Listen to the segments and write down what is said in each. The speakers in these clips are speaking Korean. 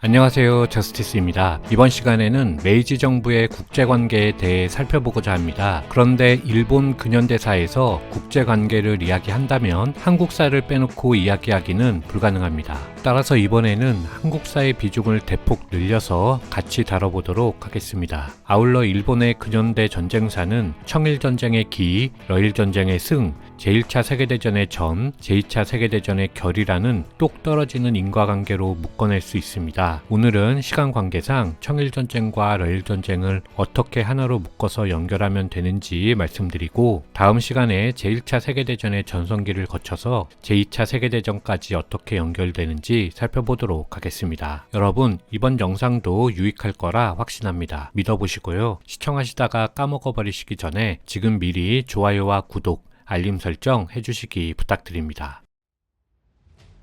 안녕하세요. 저스티스입니다. 이번 시간에는 메이지 정부의 국제관계에 대해 살펴보고자 합니다. 그런데 일본 근현대사에서 국제관계를 이야기한다면 한국사를 빼놓고 이야기하기는 불가능합니다. 따라서 이번에는 한국사의 비중을 대폭 늘려서 같이 다뤄보도록 하겠습니다. 아울러 일본의 근현대 전쟁사는 청일전쟁의 기, 러일전쟁의 승, 제1차 세계대전의 전, 제2차 세계대전의 결이라는 똑 떨어지는 인과관계로 묶어낼 수 있습니다. 오늘은 시간 관계상 청일전쟁과 러일전쟁을 어떻게 하나로 묶어서 연결하면 되는지 말씀드리고 다음 시간에 제1차 세계대전의 전성기를 거쳐서 제2차 세계대전까지 어떻게 연결되는지 살펴보도록 하겠습니다. 여러분, 이번 영상도 유익할 거라 확신합니다. 믿어보시고요. 시청하시다가 까먹어버리시기 전에 지금 미리 좋아요와 구독, 알림 설정 해주시기 부탁드립니다.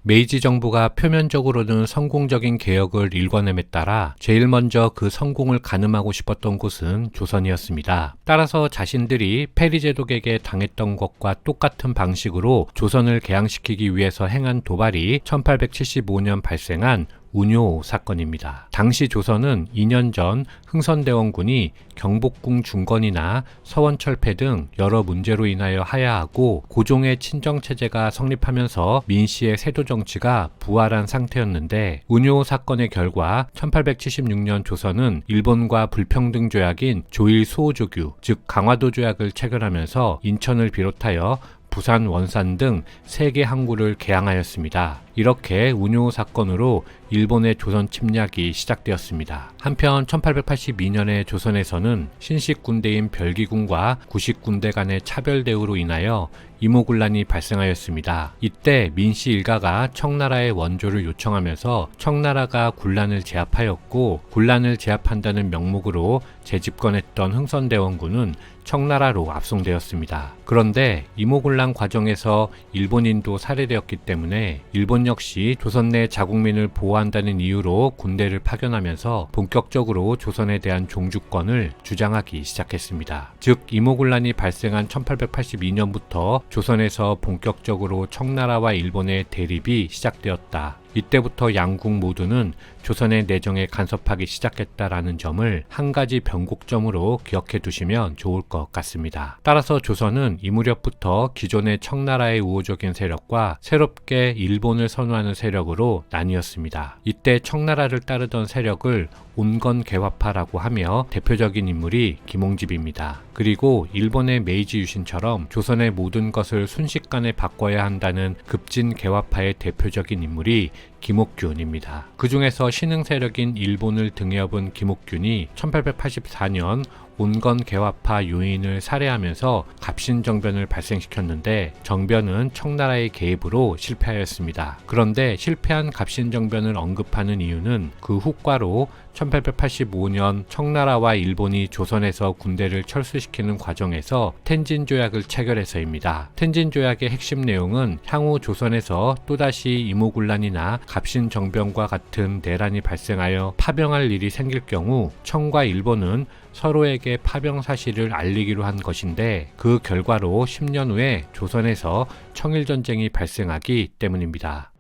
메이지 정부가 표면적으로는 성공적인 개혁을 일궈냄에 따라 제일 먼저 그 성공을 가늠하고 싶었던 곳은 조선이었습니다. 따라서 자신들이 페리제독에게 당했던 것과 똑같은 방식으로 조선을 개항시키기 위해서 행한 도발이 1875년 발생한 운요 사건입니다. 당시 조선은 2년 전 흥선대원군이 경복궁 중건이나 서원철폐 등 여러 문제로 인하여 하야하고 고종의 친정체제가 성립하면서 민씨의 세도 정치가 부활한 상태였는데 운요 사건의 결과 1876년 조선은 일본과 불평등 조약인 조일 수호조규 즉 강화도 조약을 체결하면서 인천을 비롯하여 부산, 원산 등세개 항구를 개항하였습니다. 이렇게 운요 사건으로 일본의 조선 침략이 시작되었습니다. 한편 1882년에 조선에서는 신식 군대인 별기군과 구식 군대 간의 차별 대우로 인하여 이모군란이 발생하였습니다. 이때 민씨 일가가 청나라의 원조를 요청하면서 청나라가 군란을 제압하였고 군란을 제압한다는 명목으로 재집권했던 흥선대원군은 청나라로 압송되었습니다. 그런데 이모군란 과정에서 일본인도 살해되었기 때문에 일본 역시 조선 내 자국민을 보호한다는 이유로 군대를 파견하면서 본격적으로 조선에 대한 종주권을 주장하기 시작했습니다. 즉 이모군란이 발생한 1882년부터 조선에서 본격적으로 청나라와 일본의 대립이 시작되었다. 이때부터 양국 모두는 조선의 내정에 간섭하기 시작했다라는 점을 한 가지 변곡점으로 기억해 두시면 좋을 것 같습니다. 따라서 조선은 이 무렵부터 기존의 청나라의 우호적인 세력과 새롭게 일본을 선호하는 세력으로 나뉘었습니다. 이때 청나라를 따르던 세력을 온건 개화파라고 하며 대표적인 인물이 김홍집입니다. 그리고 일본의 메이지 유신처럼 조선의 모든 것을 순식간에 바꿔야 한다는 급진 개화파의 대표적인 인물이 김옥균입니다. 그 중에서 신흥 세력인 일본을 등에 업은 김옥균이 1884년 온건 개화파 요인을 살해하면서 갑신정변을 발생시켰는데 정변은 청나라의 개입으로 실패하였습니다. 그런데 실패한 갑신정변을 언급하는 이유는 그 후과로 1885년 청나라와 일본이 조선에서 군대를 철수시키는 과정에서 텐진 조약을 체결해서입니다. 텐진 조약의 핵심 내용은 향후 조선에서 또다시 이모군란이나 갑신정변과 같은 내란이 발생하여 파병할 일이 생길 경우 청과 일본은 서로에게 파병 사실을 알리기로 한 것인데 그 결과로 10년 후에 조선에서 청일전쟁이 발생하기 때문입니다.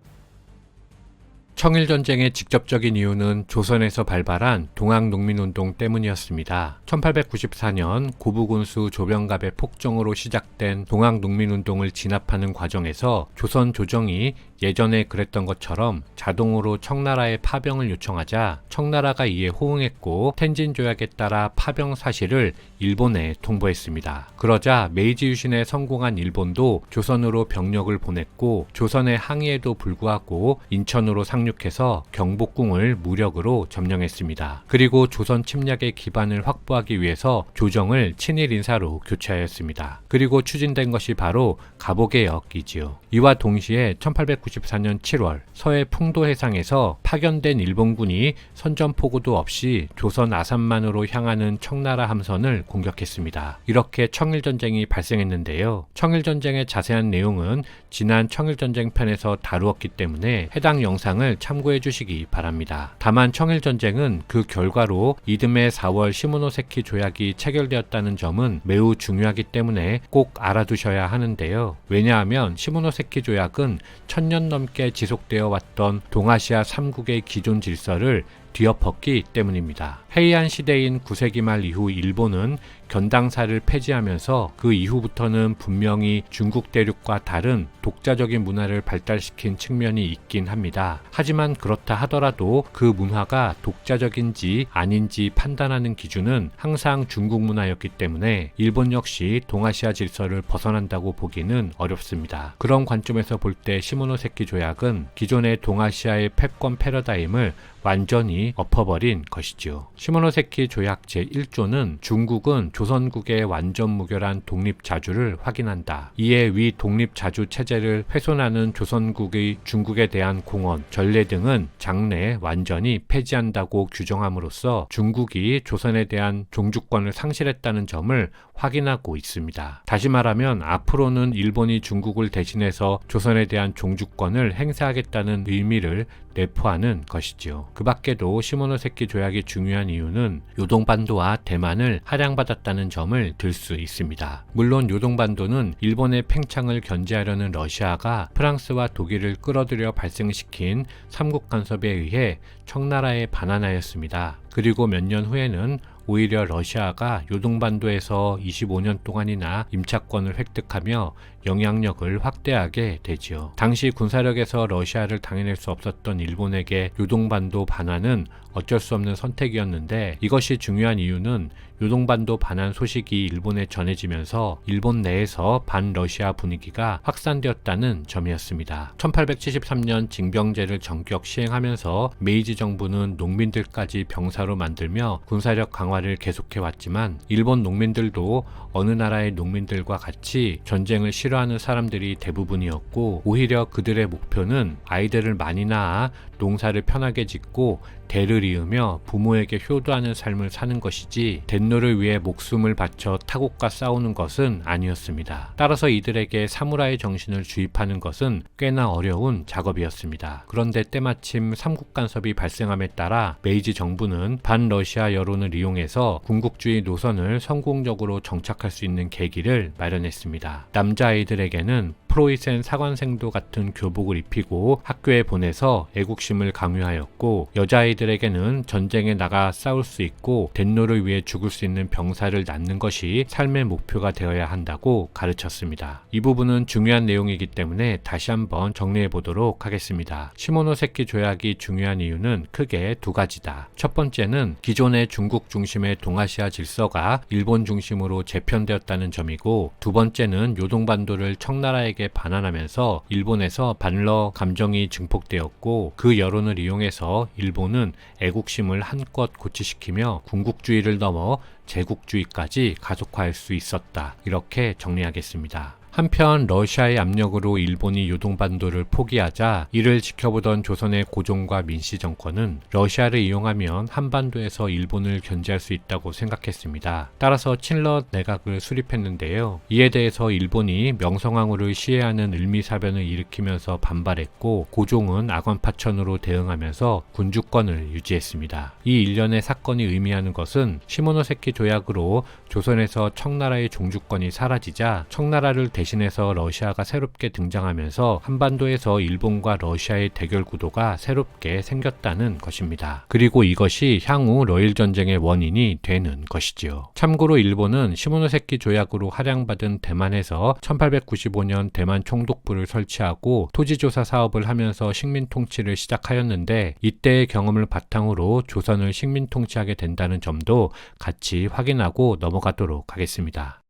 청일전쟁의 직접적인 이유는 조선에서 발발한 동학농민운동 때문이었습니다. 1894년 고부군수 조병갑의 폭정으로 시작된 동학농민운동을 진압하는 과정에서 조선 조정이 예전에 그랬던 것처럼 자동으로 청나라에 파병을 요청하자 청나라가 이에 호응했고 텐진 조약에 따라 파병 사실을 일본에 통보했습니다. 그러자 메이지 유신에 성공한 일본도 조선으로 병력을 보냈고 조선의 항의에도 불구하고 인천으로 상륙해서 경복궁을 무력으로 점령했습니다. 그리고 조선 침략의 기반을 확보하기 위해서 조정을 친일 인사로 교체하였습니다. 그리고 추진된 것이 바로 갑오개혁이지요. 이와 동시에 1894년 7월 서해 풍도 해상에서 파견된 일본군이 선전포고도 없이 조선 아산만으로 향하는 청나라 함선을 공격했습니다. 이렇게 청일전쟁이 발생했는데요. 청일전쟁의 자세한 내용은 지난 청일전쟁 편에서 다루었기 때문에 해당 영상을 참고해 주시기 바랍니다. 다만 청일 전쟁은 그 결과로 이듬해 4월 시모노세키 조약이 체결되었다는 점은 매우 중요하기 때문에 꼭 알아두셔야 하는데요. 왜냐하면 시모노세키 조약은 천년 넘게 지속되어 왔던 동아시아 3국의 기존 질서를 뒤엎었기 때문입니다. 헤이안 시대인 9세기 말 이후 일본은 견당사를 폐지하면서 그 이후부터는 분명히 중국 대륙과 다른 독자적인 문화를 발달시킨 측면이 있긴 합니다. 하지만 그렇다 하더라도 그 문화가 독자적인지 아닌지 판단하는 기준은 항상 중국 문화였기 때문에 일본 역시 동아시아 질서를 벗어난다고 보기는 어렵습니다. 그런 관점에서 볼 때 시모노세키 조약은 기존의 동아시아의 패권 패러다임을 완전히 엎어버린 것이지요. 시모노세키 조약 제1조는 중국은 조선국의 완전 무결한 독립 자주를 확인한다. 이에 위 독립 자주 체제를 훼손하는 조선국의 중국에 대한 공헌, 전례 등은 장래 완전히 폐지한다고 규정함으로써 중국이 조선에 대한 종주권을 상실했다는 점을 확인하고 있습니다. 다시 말하면 앞으로는 일본이 중국을 대신해서 조선에 대한 종주권을 행사하겠다는 의미를 내포하는 것이지요. 그 밖에도 시모노세키 조약이 중요한 이유는 요동반도와 대만을 할양받았다는 점을 들 수 있습니다. 물론 요동반도는 일본의 팽창을 견제하려는 러시아가 프랑스와 독일을 끌어들여 발생시킨 삼국 간섭에 의해 청나라에 반환하였습니다. 그리고 몇 년 후에는 오히려 러시아가 요동반도에서 25년 동안이나 임차권을 획득하며 영향력을 확대하게 되지요. 당시 군사력에서 러시아를 당해낼 수 없었던 일본에게 요동반도 반환은 어쩔 수 없는 선택이었는데 이것이 중요한 이유는 요동반도 반환 소식이 일본에 전해지면서 일본 내에서 반러시아 분위기가 확산되었다는 점이었습니다. 1873년 징병제를 전격 시행하면서 메이지 정부는 농민들까지 병사로 만들며 군사력 강화를 계속해 왔지만 일본 농민들도 어느 나라의 농민들과 같이 전쟁을 싫어하는 사람들이 대부분이었고 오히려 그들의 목표는 아이들을 많이 낳아 농사를 편하게 짓고 대를 이으며 부모에게 효도하는 삶을 사는 것이지 덴노를 위해 목숨을 바쳐 타국과 싸우는 것은 아니었습니다. 따라서 이들에게 사무라이 정신을 주입하는 것은 꽤나 어려운 작업이었습니다. 그런데 때마침 삼국 간섭이 발생함에 따라 메이지 정부는 반러시아 여론을 이용해서 군국주의 노선을 성공적으로 정착할 수 있는 계기를 마련했습니다. 남자아이들에게는 프로이센 사관생도 같은 교복을 입히고 학교에 보내서 애국 심을 강요하였고 여자아이들에게는 전쟁에 나가 싸울 수 있고 덴노를 위해 죽을 수 있는 병사를 낳는 것이 삶의 목표가 되어야 한다고 가르쳤습니다. 이 부분은 중요한 내용이기 때문에 다시 한번 정리해 보도록 하겠습니다. 시모노세키 조약이 중요한 이유는 크게 두 가지다. 첫 번째는 기존의 중국 중심의 동아시아 질서가 일본 중심으로 재편되었다는 점이고 두 번째는 요동반도를 청나라에게 반환하면서 일본에서 반러 감정이 증폭되었고 그 여론을 이용해서 일본은 애국심을 한껏 고취시키며 군국주의를 넘어 제국주의까지 가속화할 수 있었다. 이렇게 정리하겠습니다. 한편 러시아의 압력으로 일본이 요동반도를 포기하자 이를 지켜보던 조선의 고종과 민씨 정권은 러시아를 이용하면 한반도에서 일본을 견제할 수 있다고 생각했습니다. 따라서 칠러 내각을 수립했는데요. 이에 대해서 일본이 명성황후를 시해하는 을미사변을 일으키면서 반발했고 고종은 악원파천으로 대응하면서 군주권을 유지했습니다. 이 일련의 사건이 의미하는 것은 시모노세키 조약으로 조선에서 청나라의 종주권이 사라지자 청나라를 대 대신해서 러시아가 새롭게 등장하면서 한반도에서 일본과 러시아의 대결 구도가 새롭게 생겼다는 것입니다. 그리고 이것이 향후 러일 전쟁의 원인이 되는 것이지요. 참고로 일본은 시모노세키 조약으로 할양받은 대만에서 1895년 대만 총독부를 설치하고 토지조사 사업을 하면서 식민 통치를 시작하였는데 이때의 경험을 바탕으로 조선을 식민 통치하게 된다는 점도 같이 확인하고 넘어가도록 하겠습니다.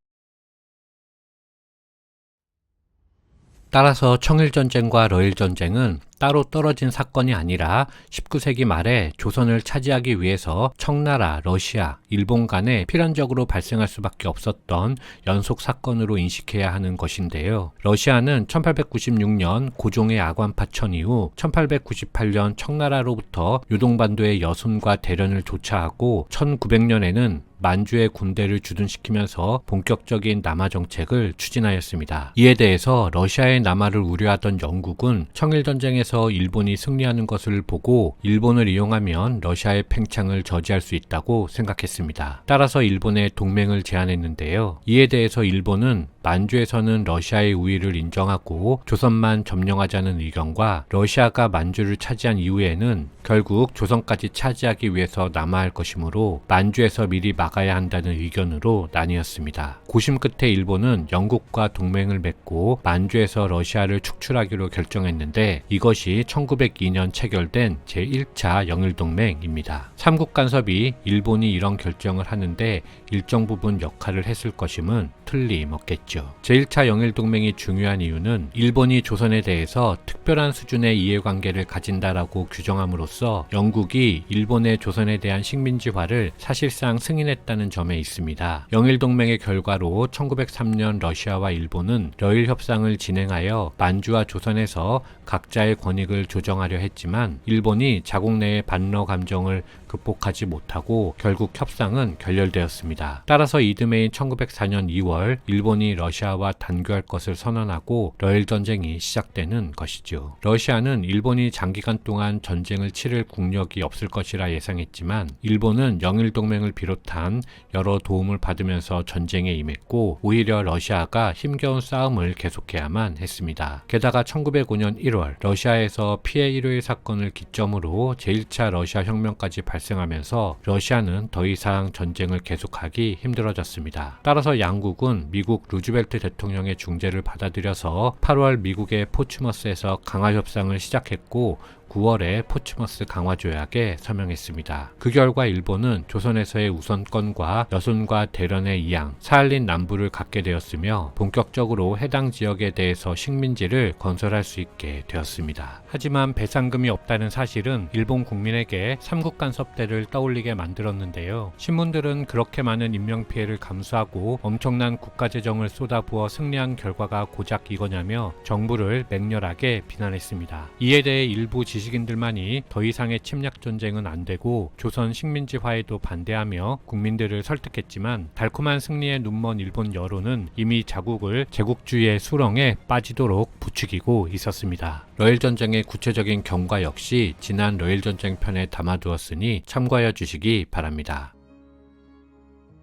따라서 청일전쟁과 러일전쟁은 따로 떨어진 사건이 아니라 19세기 말에 조선을 차지하기 위해서 청나라, 러시아, 일본 간에 필연적으로 발생할 수밖에 없었던 연속 사건으로 인식해야 하는 것인데요. 러시아는 1896년 고종의 아관 파천 이후 1898년 청나라로부터 요동반도의 여순과 대련을 조차하고 1900년에는 만주의 군대를 주둔시키면서 본격적인 남하 정책을 추진하였습니다. 이에 대해서 러시아의 남하를 우려하던 영국은 청일 전쟁에서 일본이 승리하는 것을 보고 일본을 이용하면 러시아의 팽창을 저지할 수 있다고 생각했습니다. 따라서 일본에 동맹을 제안했는데요. 이에 대해서 일본은 만주에서는 러시아의 우위를 인정하고 조선만 점령하자는 의견과 러시아가 만주를 차지한 이후에는 결국 조선까지 차지하기 위해서 남아할 것이므로 만주에서 미리 막아야 한다는 의견으로 나뉘었습니다. 고심 끝에 일본은 영국과 동맹을 맺고 만주에서 러시아를 축출하기로 결정했는데 이것이 1902년 체결된 제1차 영일동맹입니다. 삼국 간섭이 일본이 이런 결정을 하는데 일정 부분 역할을 했을 것임은 틀림없겠죠. 제1차 영일동맹이 중요한 이유는 일본이 조선에 대해서 특별한 수준의 이해관계를 가진다라고 규정함으로써 영국이 일본의 조선에 대한 식민지화를 사실상 승인했다는 점에 있습니다. 영일동맹의 결과로 1903년 러시아와 일본은 러일 협상을 진행하여 만주와 조선에서 각자의 권익을 조정하려 했지만 일본이 자국 내의 반러 감정을 극복하지 못하고 결국 협상은 결렬되었습니다. 따라서 이듬해인 1904년 2월 일본이 러 시아와 단교할 것을 선언하고 러일 전쟁이 시작되는 것이죠. 러시아는 일본이 장기간 동안 전쟁을 치를 국력이 없을 것이라 예상했지만 일본은 영일 동맹을 비롯한 여러 도움을 받으면서 전쟁에 임했고 오히려 러시아가 힘겨운 싸움을 계속해야만 했습니다. 게다가 1905년 1월 러시아에서 피해 일요일 사건을 기점으로 제1차 러시아 혁명까지 발생하면서 러시아는 더 이상 전쟁을 계속하기 힘들어졌습니다. 따라서 양국은 미국 루즈벨트 대통령의 중재를 받아들여서 8월 미국의 포츠머스에서 강화 협상을 시작했고 9월에 포츠머스 강화 조약에 서명했습니다. 그 결과 일본은 조선에서의 우선권과 여순과 대련의 이양, 사할린 남부를 갖게 되었으며 본격적으로 해당 지역에 대해서 식민지를 건설할 수 있게 되었습니다. 하지만 배상금이 없다는 사실은 일본 국민에게 삼국 간섭 때를 떠올리게 만들었는데요. 신문들은 그렇게 많은 인명 피해를 감수하고 엄청난 국가 재정을 쏟아부어 승리한 결과가 고작 이거냐며 정부를 맹렬하게 비난했습니다. 이에 대해 일부 지 식인들만이 더 이상의 침략 전쟁은 안 되고 조선 식민지화에도 반대하며 국민들을 설득했지만 달콤한 승리에 눈먼 일본 여론은 이미 자국을 제국주의의 수렁에 빠지도록 부추기고 있었습니다. 러일 전쟁의 구체적인 경과 역시 지난 러일 전쟁 편에 담아두었으니 참고하여 주시기 바랍니다.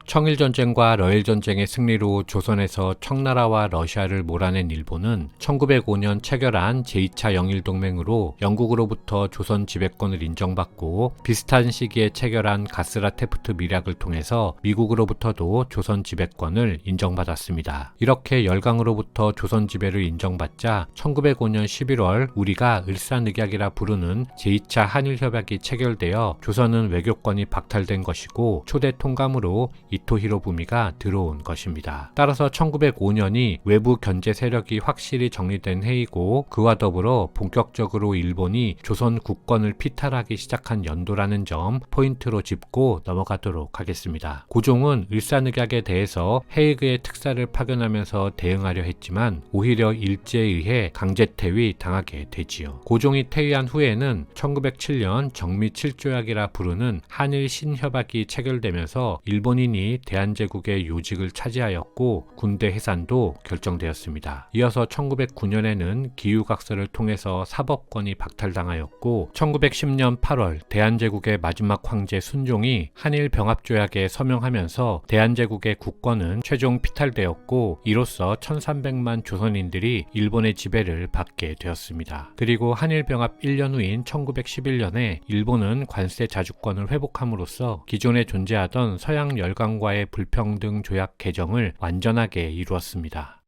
청일전쟁과 러일전쟁의 승리로 조선에서 청나라와 러시아를 몰아낸 일본은 1905년 체결한 제2차 영일동맹으로 영국으로부터 조선 지배권을 인정받고 비슷한 시기에 체결한 가스라 테프트 미략을 통해서 미국으로부터도 조선 지배권을 인정받았습니다. 이렇게 열강으로부터 조선 지배를 인정받자 1905년 11월 우리가 을사늑약이라 부르는 제2차 한일협약이 체결되어 조선은 외교권이 박탈된 것이고 초대 통감으로 이토 히로부미가 들어온 것입니다. 따라서 1905년이 외부 견제 세력이 확실히 정리된 해이고 그와 더불어 본격적으로 일본이 조선 국권을 피탈하기 시작한 연도라는 점 포인트로 짚고 넘어가도록 하겠습니다. 고종은 을사늑약에 대해서 헤이그의 특사를 파견하면서 대응하려 했지만 오히려 일제에 의해 강제 퇴위 당하게 되지요. 고종이 퇴위한 후에는 1907년 정미 7조약이라 부르는 한일 신협약이 체결되면서 일본인이 대한제국의 요직을 차지하였고 군대 해산도 결정되었습니다. 이어서 1909년에는 기후각서를 통해서 사법권이 박탈당하였고 1910년 8월 대한제국의 마지막 황제 순종이 한일 병합조약에 서명하면서 대한제국의 국권은 최종 피탈되었고 이로써 1300만 조선인들이 일본의 지배를 받게 되었습니다. 그리고 한일 병합 1년 후인 1911년에 일본은 관세 자주권을 회복함으로써 기존에 존재하던 서양 열강 과의 불평등 조약 개정을 완전하게 이루었습니다.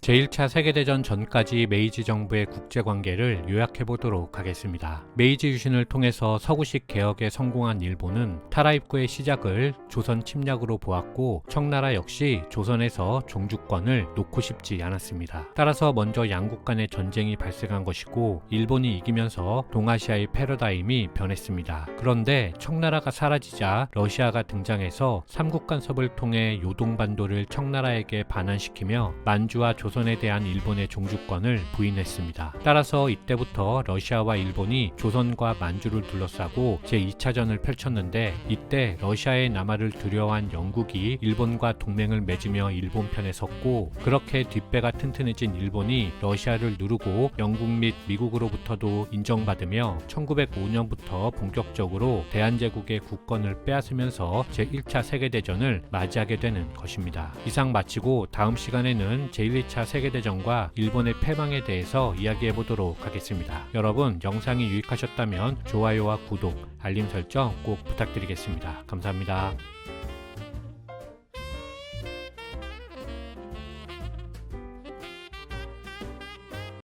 제1차 세계대전 전까지 메이지 정부의 국제관계를 요약해 보도록 하겠습니다. 메이지 유신을 통해서 서구식 개혁에 성공한 일본은 타라입구의 시작을 조선 침략으로 보았고 청나라 역시 조선에서 종주권을 놓고 싶지 않았습니다. 따라서 먼저 양국 간의 전쟁이 발생한 것이고 일본이 이기면서 동아시아의 패러다임이 변했습니다. 그런데 청나라가 사라지자 러시아가 등장해서 삼국 간섭을 통해 요동반도를 청나라에게 반환시키며 만주와 조선 조선에 대한 일본의 종주권을 부인했습니다. 따라서 이때부터 러시아와 일본이 조선과 만주를 둘러싸고 제2차전을 펼쳤는데 이때 러시아의 남하를 두려워한 영국이 일본과 동맹을 맺으며 일본 편에 섰고 그렇게 뒷배가 튼튼해진 일본이 러시아를 누르고 영국 및 미국으로부터도 인정받으며 1905년부터 본격적으로 대한제국의 국권을 빼앗으면서 제1차 세계대전을 맞이하게 되는 것입니다. 이상 마치고 다음 시간에는 제1, 2차 세계대전과 일본의 패망에 대해서 이야기해 보도록 하겠습니다. 여러분 영상이 유익하셨다면 좋아요와 구독, 알림 설정 꼭 부탁드리겠습니다. 감사합니다.